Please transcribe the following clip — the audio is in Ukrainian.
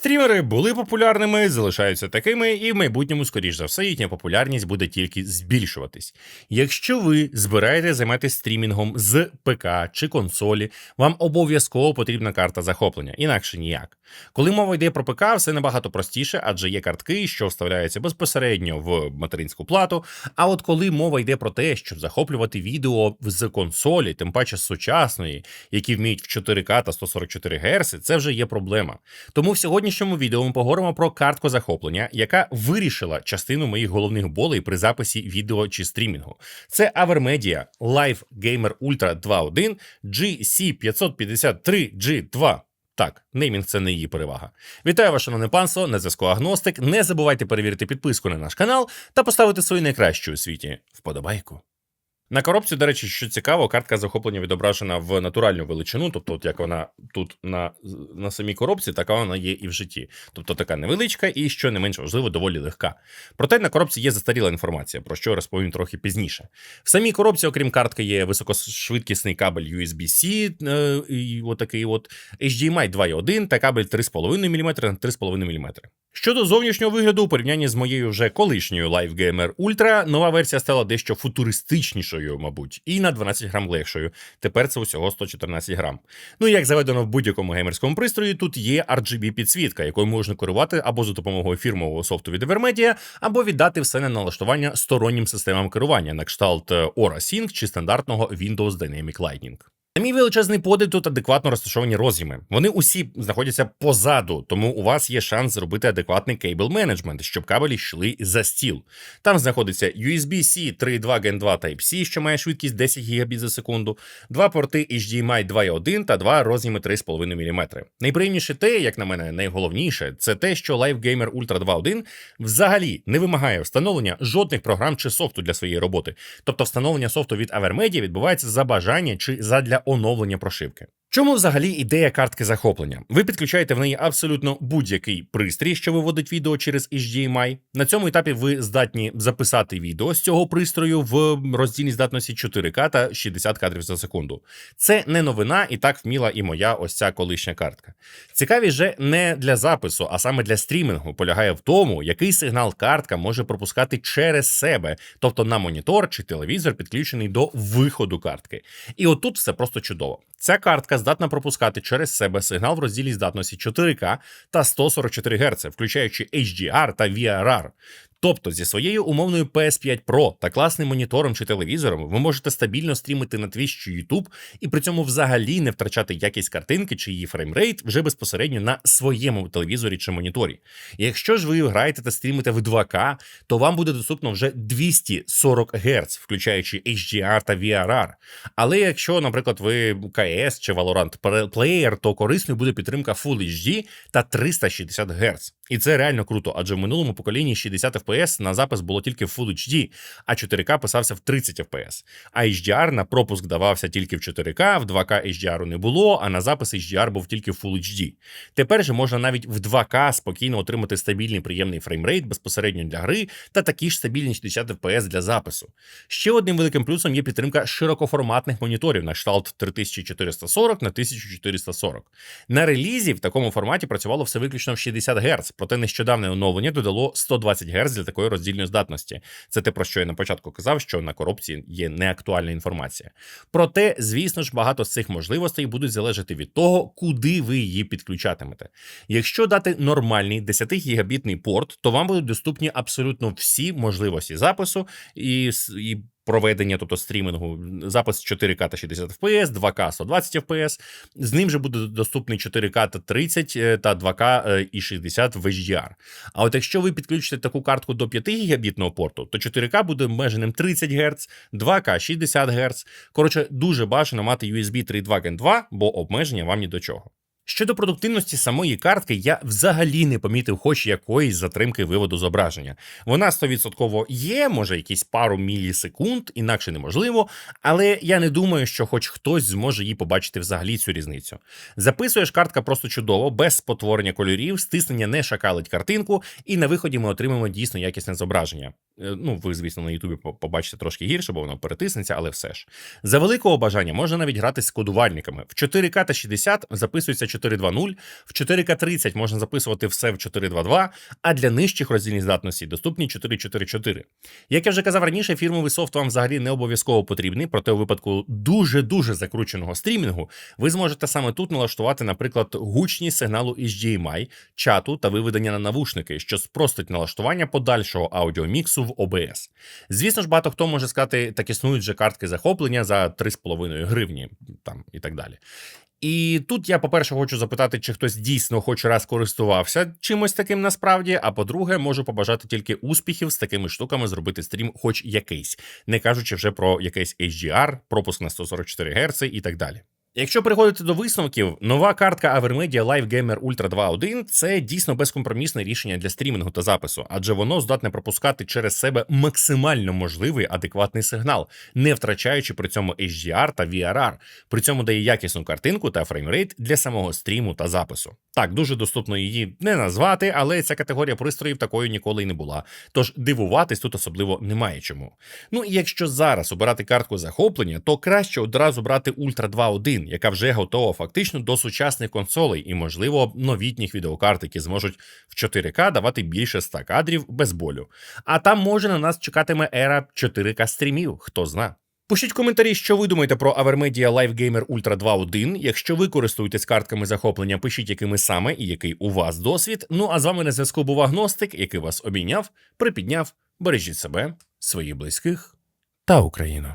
Стрімери були популярними, залишаються такими, і в майбутньому, скоріш за все, їхня популярність буде тільки збільшуватись. Якщо ви збираєте займатися стрімінгом з ПК чи консолі, вам обов'язково потрібна карта захоплення, інакше ніяк. Коли мова йде про ПК, все набагато простіше, адже є картки, що вставляються безпосередньо в материнську плату. А от коли мова йде про те, щоб захоплювати відео з консолі, тим паче з сучасної, які вміють в 4К та 144 Гц, це вже є проблема. Тому в сьогоднішньому відео ми поговоримо про картку захоплення, яка вирішила частину моїх головних болей при записі відео чи стрімінгу. Це Avermedia Live Gamer Ultra 2.1 GC553G2. Так, неймінг це не її перевага. Вітаю вас, шановне панство, на зв'язку Агностик. Не забувайте перевірити підписку на наш канал та поставити свою найкращу у світі вподобайку. На коробці, до речі, що цікаво, картка захоплення відображена в натуральну величину, тобто, от як вона тут на на самій коробці, така вона є і в житті. Тобто така невеличка і, що не менш важливо, доволі легка. Проте на коробці є застаріла інформація, про що розповім трохи пізніше. В самій коробці, окрім картки, є високошвидкісний кабель USB-C, е, отакий от HDMI 2.1 та кабель 3,5 мм на 3,5 мм. Щодо зовнішнього вигляду, у порівнянні з моєю вже колишньою Live Gamer Ultra, нова версія стала дещо футуристичнішою, мабуть, і на 12 грам легшою. Тепер це усього 114 грам. Ну і як заведено в будь-якому геймерському пристрої, тут є RGB підсвітка, якою можна керувати або за допомогою фірмового софту від Evermedia, або віддати все на налаштування стороннім системам керування, на кшталт Aura Sync чи стандартного Windows Dynamic Lightning. На мій величезний подив тут адекватно розташовані роз'єми. Вони усі знаходяться позаду, тому у вас є шанс зробити адекватний кейбл менеджмент, щоб кабелі йшли за стіл. Там знаходиться USB-C 3.2 Gen 2 Type-C, що має швидкість 10 Гбіт за секунду, два порти HDMI 2.1 та два роз'єми 3,5 мм. Найприємніше те, як на мене, найголовніше, це те, що Live Gamer Ultra 2.1 взагалі не вимагає встановлення жодних програм чи софту для своєї роботи. Тобто встановлення софту від Avermedia відбувається за бажання чи задля оновлення прошивки. Чому взагалі ідея картки захоплення? Ви підключаєте в неї абсолютно будь-який пристрій, що виводить відео через HDMI. На цьому етапі ви здатні записати відео з цього пристрою в роздільній здатності 4К та 60 кадрів за секунду. Це не новина, і так вміла і моя ось ця колишня картка. Цікавість же не для запису, а саме для стрімінгу, полягає в тому, який сигнал картка може пропускати через себе, тобто на монітор чи телевізор, підключений до виходу картки. І отут все просто чудово. Ця картка здатна пропускати через себе сигнал в розділі здатності 4К та 144 Гц, включаючи HDR та VRR. Тобто зі своєю умовною PS5 Pro та класним монітором чи телевізором ви можете стабільно стрімити на Twitch чи YouTube і при цьому взагалі не втрачати якість картинки чи її фреймрейт вже безпосередньо на своєму телевізорі чи моніторі. І якщо ж ви граєте та стрімите в 2К, то вам буде доступно вже 240 Гц, включаючи HDR та VRR. Але якщо, наприклад, ви КС чи Valorant плеєр, то корисною буде підтримка Full HD та 360 Гц. І це реально круто, адже в минулому поколінні 60 FPS на запис було тільки в Full HD, а 4К писався в 30 FPS. А HDR на пропуск давався тільки в 4К, в 2К HDR не було, а на запис HDR був тільки в Full HD. Тепер же можна навіть в 2К спокійно отримати стабільний приємний фреймрейт безпосередньо для гри та такі ж стабільні 60 FPS для запису. Ще одним великим плюсом є підтримка широкоформатних моніторів на кшталт 3440 на 1440. На релізі в такому форматі працювало все виключно в 60 Гц проте нещодавне оновлення додало 120 Гц для такої роздільної здатності. Це те, про що я на початку казав, що на коробці є неактуальна інформація. Проте, звісно ж, багато з цих можливостей будуть залежати від того, куди ви її підключатимете. Якщо дати нормальний 10 гігабітний порт, то вам будуть доступні абсолютно всі можливості запису і, і проведення, тобто стрімінгу, запис 4К та 60 FPS, 2К 120 FPS. З ним же буде доступний 4К та 30 е, та 2К е, і 60 в HDR. А от якщо ви підключите таку картку до 5 гігабітного порту, то 4К буде обмеженим 30 Гц, 2К 60 Гц. Коротше, дуже бажано мати USB 3.2 Gen 2, бо обмеження вам ні до чого. Щодо продуктивності самої картки, я взагалі не помітив хоч якоїсь затримки виводу зображення. Вона 100% є, може якісь пару мілісекунд, інакше неможливо, але я не думаю, що хоч хтось зможе її побачити взагалі цю різницю. Записуєш картка просто чудово, без спотворення кольорів, стиснення не шакалить картинку, і на виході ми отримаємо дійсно якісне зображення. Е, ну, ви, звісно, на Ютубі побачите трошки гірше, бо воно перетиснеться, але все ж. За великого бажання можна навіть грати з кодувальниками. В 4К та 60 записується 4.2.0, в 4К30 можна записувати все в 4.2.2, а для нижчих роздільних здатностей доступні 4.4.4. Як я вже казав раніше, фірмовий софт вам взагалі не обов'язково потрібний, проте у випадку дуже-дуже закрученого стрімінгу ви зможете саме тут налаштувати, наприклад, гучність сигналу HDMI, чату та виведення на навушники, що спростить налаштування подальшого аудіоміксу в OBS. Звісно ж, багато хто може сказати, так існують вже картки захоплення за 3,5 гривні там і так далі. І тут я, по-перше, хочу запитати, чи хтось дійсно хоч раз користувався чимось таким насправді. А по-друге, можу побажати тільки успіхів з такими штуками зробити стрім, хоч якийсь, не кажучи вже про якийсь HDR, пропуск на 144 Гц і так далі. Якщо переходити до висновків, нова картка Avermedia Live Gamer Ultra 2.1 – це дійсно безкомпромісне рішення для стрімінгу та запису, адже воно здатне пропускати через себе максимально можливий адекватний сигнал, не втрачаючи при цьому HDR та VRR. При цьому дає якісну картинку та фреймрейт для самого стріму та запису. Так, дуже доступно її не назвати, але ця категорія пристроїв такою ніколи й не була. Тож дивуватись тут особливо немає чому. Ну і якщо зараз обирати картку захоплення, то краще одразу брати Ultra 2.1, яка вже готова фактично до сучасних консолей і, можливо, новітніх відеокарт, які зможуть в 4К давати більше 100 кадрів без болю. А там може на нас чекатиме ера 4К стрімів, хто зна. Пишіть коментарі, що ви думаєте про Avermedia Live Gamer Ultra 2.1. Якщо ви користуєтесь картками захоплення, пишіть, якими саме і який у вас досвід. Ну а з вами на зв'язку був Агностик, який вас обійняв, припідняв. Бережіть себе, своїх близьких та Україну.